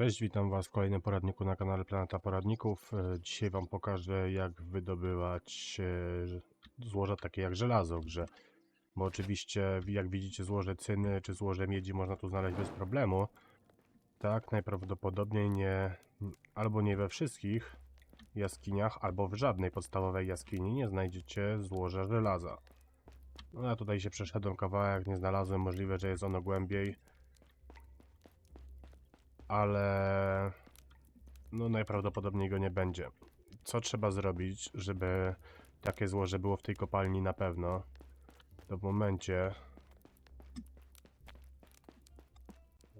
Cześć, witam Was w kolejnym poradniku na kanale Planeta Poradników. E, Dzisiaj Wam pokażę, jak wydobywać e, złoża takie jak żelazo w grze. Bo oczywiście, jak widzicie, złoże cyny czy złoże miedzi można tu znaleźć bez problemu. Tak, najprawdopodobniej nie, albo nie we wszystkich jaskiniach, albo w żadnej podstawowej jaskini nie znajdziecie złoża żelaza. No ja tutaj się przeszedłem kawałek, nie znalazłem, możliwe, że jest ono głębiej ale no najprawdopodobniej go nie będzie. Co trzeba zrobić, żeby takie złoże było w tej kopalni na pewno? To w momencie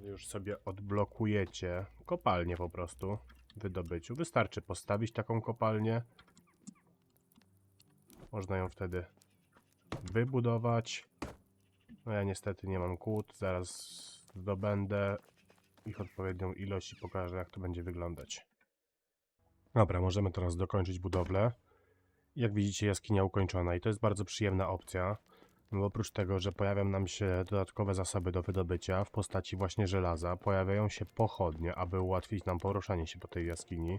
już sobie odblokujecie kopalnię po prostu wydobyciu. Wystarczy postawić taką kopalnię. Można ją wtedy wybudować. No ja niestety nie mam kłód, zaraz zdobędę ich odpowiednią ilość i pokażę, jak to będzie wyglądać. Dobra, możemy teraz dokończyć budowlę. Jak widzicie, jaskinia ukończona i to jest bardzo przyjemna opcja. Bo oprócz tego, że pojawią nam się dodatkowe zasoby do wydobycia w postaci właśnie żelaza, pojawiają się pochodnie, aby ułatwić nam poruszanie się po tej jaskini.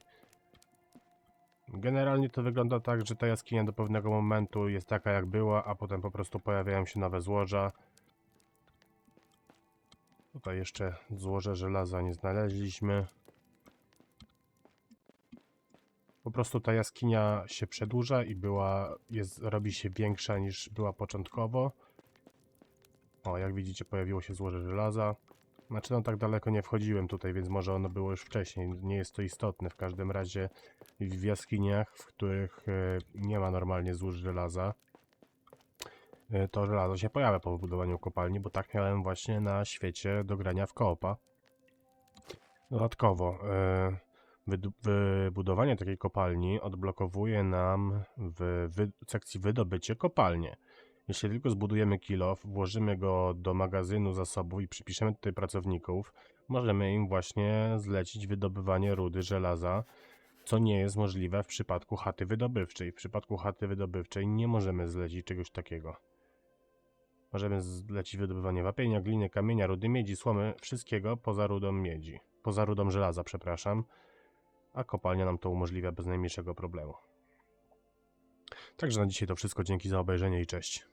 Generalnie to wygląda tak, że ta jaskinia do pewnego momentu jest taka jak była, a potem po prostu pojawiają się nowe złoża. Tutaj jeszcze złoże żelaza nie znaleźliśmy. Po prostu ta jaskinia się przedłuża i była, jest, robi się większa niż była początkowo. O, jak widzicie pojawiło się złoże żelaza. Znaczy no tak daleko nie wchodziłem tutaj, więc może ono było już wcześniej. Nie jest to istotne. W każdym razie w jaskiniach, w których e, nie ma normalnie złóż żelaza, to żelazo się pojawia po wybudowaniu kopalni, bo tak miałem właśnie na świecie do grania w koopa. Dodatkowo, e, wybudowanie takiej kopalni odblokowuje nam w sekcji wydobycie kopalnię. Jeśli tylko zbudujemy kilof, włożymy go do magazynu zasobów i przypiszemy tutaj pracowników, możemy im właśnie zlecić wydobywanie rudy żelaza, co nie jest możliwe w przypadku chaty wydobywczej. W przypadku chaty wydobywczej nie możemy zlecić czegoś takiego. Możemy zlecić wydobywanie wapienia, gliny, kamienia, rudy miedzi, słomy, wszystkiego poza rudą miedzi. Poza rudą żelaza, przepraszam. A kopalnia nam to umożliwia bez najmniejszego problemu. Także na dzisiaj to wszystko. Dzięki za obejrzenie i cześć.